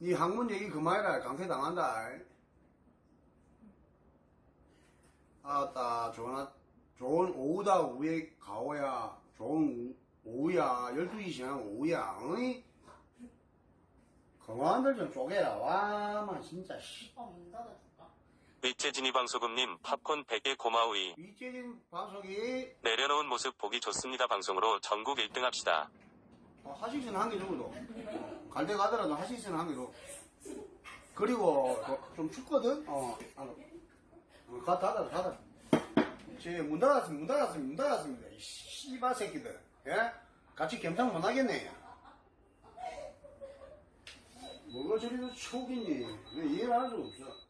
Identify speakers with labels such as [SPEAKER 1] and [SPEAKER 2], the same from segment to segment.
[SPEAKER 1] 니 학문 얘기 그만해라. 강퇴 당한다. 아따, 좋은, 좋은 오후다, 오후에 가오야. 좋은 오후야. 12시 지나면 오후야. 어이? 그만들 좀 쪼개라. 와, 마, 진짜, 씨.
[SPEAKER 2] 문 닫아줄까?
[SPEAKER 3] 윗재진이 방송국님 팝콘 100개 고마우이.
[SPEAKER 1] 위재진 방송이
[SPEAKER 3] 내려놓은 모습 보기 좋습니다. 방송으로 전국 1등 합시다.
[SPEAKER 1] 어, 하식스는 한개 정도. 갈때 가더라도 하식스는 한개 정도. 그리고 어, 좀 춥거든? 어, 아, 어, 가, 닫아, 닫아. 제문 닫았습니다, 문 닫았습니다, 문 닫았습니다. 이 씨발 새끼들. 예? 같이 겸상 못 하겠네. 뭐가 저리도 추억이니? 왜 이해를 할 수가 없어.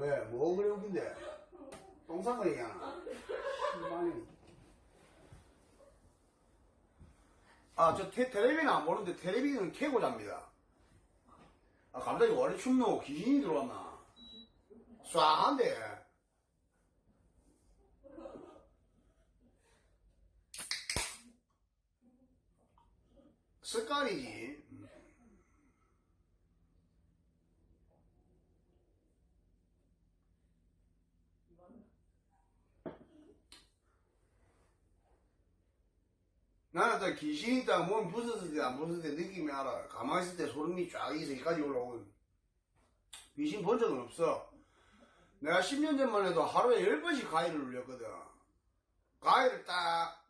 [SPEAKER 1] 왜? 뭐 그래 웃긴데? 똥싼거 얘기하나? 씨발이. 아, 저 테, 텔레비는 안 보는데 텔레비는 켜고 잡니다. 아, 갑자기 원래 춥노? 귀신이 들어왔나? 쏴한데. 습관이지. 나는 또 귀신이 있다, 몸 부서질 때, 안 부서질 때 느낌이 알아. 가만히 있을 때 소름이 쫙 있어, 여기까지 올라오고. 귀신 본 적은 없어. 내가 10년 전만 해도 하루에 10번씩 가위를 눌렸거든. 가위를 딱,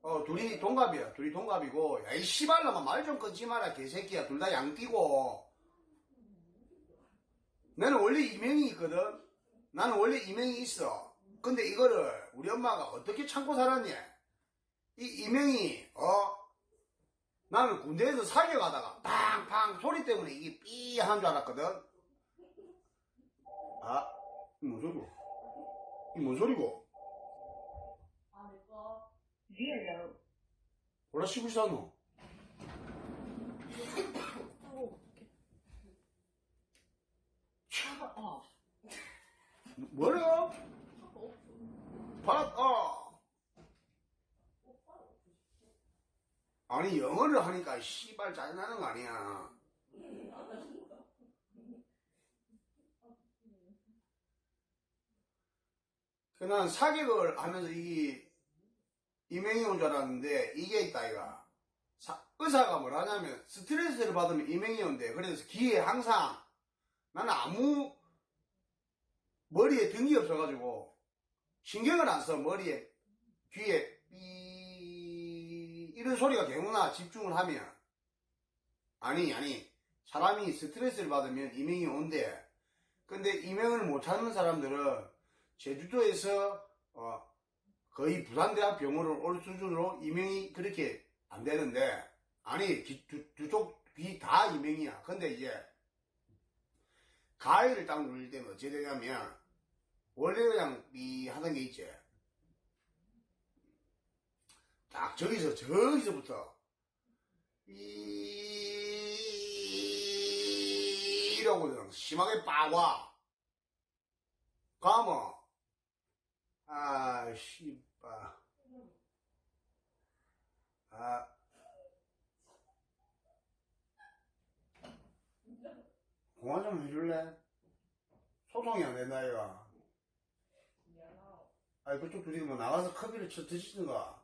[SPEAKER 1] 어, 둘이 동갑이야. 둘이 동갑이고, 야, 이 씨발놈아, 말 좀 끊지 마라, 개새끼야. 둘 다 양띠고. 나는 원래 이명이 있거든. 나는 원래 이명이 있어. 근데 이거를 우리 엄마가 어떻게 참고 살았냐? 이 이명이 어? 나는 군대에서 하다가 팡팡 소리 때문에 이게 삐 하는 줄 알았거든. 아 이게 뭔 소리고? 이게 뭔 소리고?
[SPEAKER 2] 아, 내 거.
[SPEAKER 4] zero,
[SPEAKER 1] 뭐라 씹을 싸노
[SPEAKER 2] 어, 어떡해. 아,
[SPEAKER 1] 뭐래요?
[SPEAKER 2] 어,
[SPEAKER 1] 바람 어 아니 영어를 하니까 씨발 짜증나는 거 아니야. 그난 사격을 하면서 이 이명이 온 줄 알았는데 이게 있다 이가 사- 의사가 뭐라냐면 스트레스를 받으면 이명이 온대. 그래서 귀에 항상 나는 아무 머리에 등이 없어가지고 신경을 안 써. 머리에 귀에 소리가 개구나 집중을 하면 아니 아니 사람이 스트레스를 받으면 이명이 온대. 근데 이명을 못 찾는 사람들은 제주도에서 어, 거의 부산대학 병원을 올 수준으로 이명이 그렇게 안 되는데 아니 기- 두, 두쪽 귀 다 이명이야. 근데 이제 가위를 딱 누릴 때는 어찌 되냐면 원래 그냥 삐 하던 게 있지 딱 저기서 저기서부터. 이라고 그냥 심하게 빠와 가면 아 씨발 아. 공화 좀 해줄래? 소통이 안 된다
[SPEAKER 2] 미안하오.
[SPEAKER 1] 아니 그쪽 둘이 뭐 나가서 커피를 쳐 드시든가